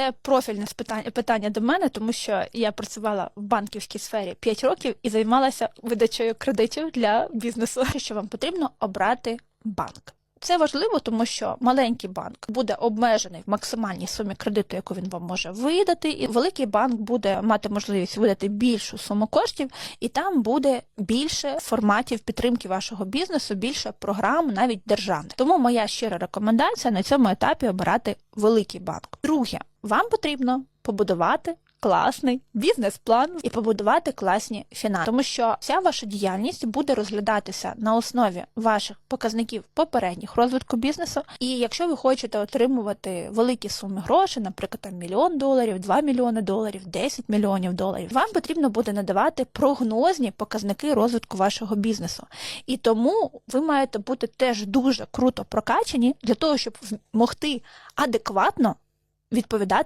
Це профільне питання до мене, тому що я працювала в банківській сфері 5 років і займалася видачею кредитів для бізнесу. Що вам потрібно обрати банк. Це важливо, тому що маленький банк буде обмежений в максимальній сумі кредиту, яку він вам може видати, і великий банк буде мати можливість видати більшу суму коштів, і там буде більше форматів підтримки вашого бізнесу, більше програм, навіть державних. Тому моя щира рекомендація на цьому етапі обирати великий банк. Друге, вам потрібно побудувати. Класний бізнес-план і побудувати класні фінанси, тому що вся ваша діяльність буде розглядатися на основі ваших показників попередніх розвитку бізнесу. І якщо ви хочете отримувати великі суми грошей, наприклад, там мільйон доларів, 2 мільйони доларів, 10 мільйонів доларів, вам потрібно буде надавати прогнозні показники розвитку вашого бізнесу. І тому ви маєте бути теж дуже круто прокачані для того, щоб могти адекватно відповідати